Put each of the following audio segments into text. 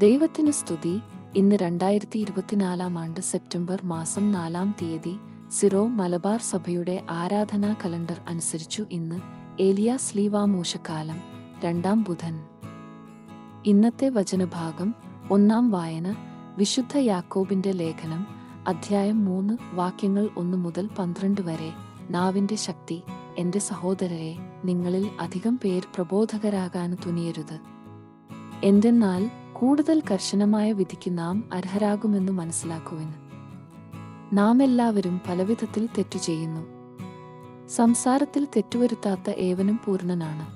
ദൈവത്തിന് സ്തുതി. ഇന്ന് രണ്ടായിരത്തി ഇരുപത്തിനാലാം ആണ്ട് സെപ്റ്റംബർ മാസം നാലാം തീയതി സിറോ മലബാർ സഭയുടെ ആരാധനാ കലണ്ടർ അനുസരിച്ചു ഇന്ന് ഏലിയ സ്ലീവാമോശക്കാലം രണ്ടാം ബുധൻ. ഇന്നത്തെ വചനഭാഗം ഒന്നാം വായന വിശുദ്ധ യാക്കോബിന്റെ ലേഖനം അധ്യായം മൂന്ന് വാക്യങ്ങൾ ഒന്ന് മുതൽ പന്ത്രണ്ട് വരെ. നാവിന്റെ ശക്തി എന്റെ സഹോദരരെ നിങ്ങളിൽ അധികം പേർ പ്രബോധകരാകാൻ തുനിയരുത്. എന്തെന്നാൽ കൂടുതൽ കർശനമായ വിധിക്ക് നാം അർഹരാകുമെന്ന് മനസ്സിലാക്കുവിന് നാം എല്ലാവരും പലവിധത്തിൽ തെറ്റു ചെയ്യുന്നു. സംസാരത്തിൽ തെറ്റുവരുത്താത്ത ഏവനും പൂർണനാണ്.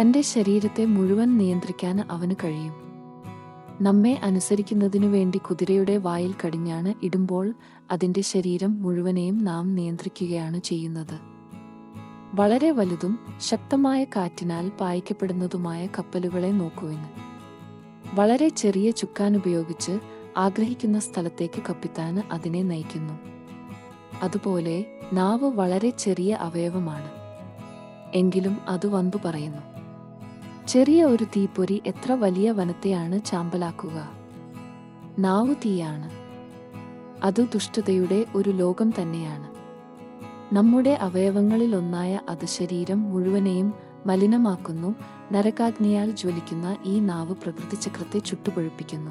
തന്റെ ശരീരത്തെ മുഴുവൻ നിയന്ത്രിക്കാൻ അവന് കഴിയും. നമ്മെ അനുസരിക്കുന്നതിനു വേണ്ടി കുതിരയുടെ വായിൽ കടിഞ്ഞാണ് ഇടുമ്പോൾ അതിന്റെ ശരീരം മുഴുവനെയും നാം നിയന്ത്രിക്കുകയാണ് ചെയ്യുന്നത്. വളരെ വലുതും ശക്തമായ കാറ്റിനാൽ പായിക്കപ്പെടുന്നതുമായ കപ്പലുകളെ നോക്കുവിന് വളരെ ചെറിയ ചുക്കാൻ ഉപയോഗിച്ച് ആഗ്രഹിക്കുന്ന സ്ഥലത്തേക്ക് കപ്പിത്താന് അതിനെ നയിക്കുന്നു. അതുപോലെ നാവ് വളരെ ചെറിയ അവയവമാണ്. എങ്കിലും അത് വമ്പു പറയുന്നു. ചെറിയ ഒരു തീപ്പൊരി എത്ര വലിയ വനത്തെയാണ് ചാമ്പലാക്കുക? നാവ് തീയാണ്. അത് ദുഷ്ടതയുടെ ഒരു ലോകം തന്നെയാണ്. നമ്മുടെ അവയവങ്ങളിലൊന്നായ അത് ശരീരം മുഴുവനെയും മലിനമാക്കുന്നു നരകാഗ്നിയാൽ ജ്വലിക്കുന്ന ഈ നാവ് പ്രകൃതിചക്രത്തെ ചുട്ടുപൊഴിപ്പിക്കുന്നു.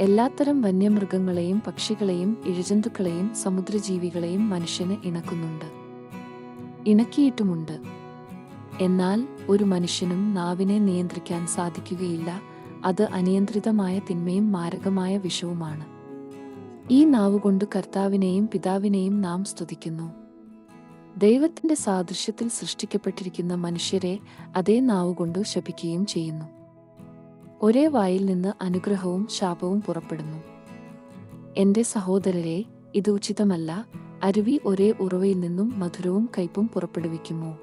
എല്ലാത്തരം വന്യമൃഗങ്ങളെയും പക്ഷികളെയും ഇഴജന്തുക്കളെയും സമുദ്രജീവികളെയും മനുഷ്യന് ഇണക്കുന്നുണ്ട്. ഇണക്കിയിട്ടുമുണ്ട്. എന്നാൽ ഒരു മനുഷ്യനും നാവിനെ നിയന്ത്രിക്കാൻ സാധിക്കുകയില്ല അത് അനിയന്ത്രിതമായ തിന്മയും മാരകമായ വിഷവുമാണ്. ഈ നാവുകൊണ്ട് കർത്താവിനെയും പിതാവിനെയും നാം സ്തുതിക്കുന്നു. ദൈവത്തിന്റെ സാദൃശ്യത്തിൽ സൃഷ്ടിക്കപ്പെട്ടിരിക്കുന്ന മനുഷ്യരെ അതേ നാവുകൊണ്ട് ശപിക്കുകയും ചെയ്യുന്നു. ഒരേ വായിൽ നിന്ന് അനുഗ്രഹവും ശാപവും പുറപ്പെടുന്നു. എന്റെ സഹോദരരെ ഇത് ഉചിതമല്ല. അരുവി ഒരേ ഉറവയിൽ നിന്നും മധുരവും കയ്പും പുറപ്പെടുവിക്കുമോ?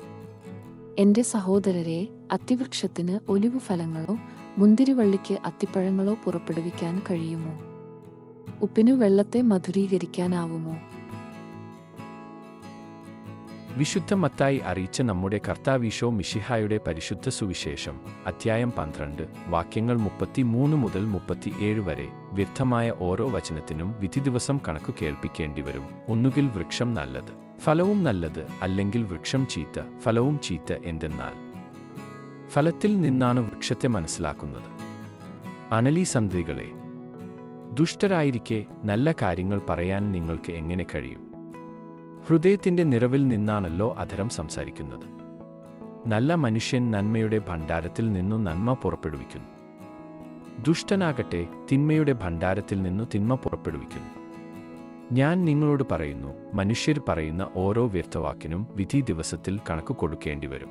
എന്റെ സഹോദരരെ അത്തിവൃക്ഷത്തിന് ഒലിവ് ഫലങ്ങളോ മുന്തിരിവള്ളിക്ക് അത്തിപ്പഴങ്ങളോ പുറപ്പെടുവിക്കാൻ കഴിയുമോ? ഉപ്പിനു വെള്ളത്തെ മധുരീകരിക്കാനാവുമോ? വിശുദ്ധ മത്തായി അറിയിച്ച നമ്മുടെ കർത്താവീശോ മിഷിഹായുടെ പരിശുദ്ധ സുവിശേഷം അധ്യായം പന്ത്രണ്ട് വാക്യങ്ങൾ മുപ്പത്തിമൂന്ന് മുതൽ മുപ്പത്തിയേഴ് വരെ വ്യർത്ഥമായ ഓരോ വചനത്തിനും വിധി ദിവസം കണക്കു കേൾപ്പിക്കേണ്ടി വരും ഒന്നുകിൽ വൃക്ഷം നല്ലത് ഫലവും നല്ലത് അല്ലെങ്കിൽ വൃക്ഷം ചീത്ത ഫലവും ചീത്ത എന്തെന്നാൽ. ഫലത്തിൽ നിന്നാണ് വൃക്ഷത്തെ മനസ്സിലാക്കുന്നത്. അനലി അനലീസന്ധികളെ ദുഷ്ടരായിരിക്കെ നല്ല കാര്യങ്ങൾ പറയാൻ നിങ്ങൾക്ക് എങ്ങനെ കഴിയും? ഹൃദയത്തിന്റെ നിറവിൽ നിന്നാണല്ലോ അധരം സംസാരിക്കുന്നത്. നല്ല മനുഷ്യൻ നന്മയുടെ ഭണ്ഡാരത്തിൽ നിന്നു നന്മ പുറപ്പെടുവിക്കുന്നു. ദുഷ്ടനാകട്ടെ തിന്മയുടെ ഭണ്ഡാരത്തിൽ നിന്നു തിന്മ പുറപ്പെടുവിക്കുന്നു. ഞാൻ നിങ്ങളോട് പറയുന്നു മനുഷ്യർ പറയുന്ന ഓരോ വ്യർത്ഥവാക്കിനും വിധി ദിവസത്തിൽ കണക്ക് കൊടുക്കേണ്ടി വരും.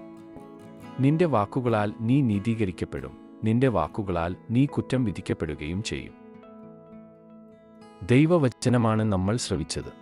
നിന്റെ വാക്കുകളാൽ നീ നീതീകരിക്കപ്പെടും നിന്റെ വാക്കുകളാൽ നീ കുറ്റം വിധിക്കപ്പെടുകയും ചെയ്യും. ദൈവവചനമാണ് നമ്മൾ ശ്രവിച്ചത്.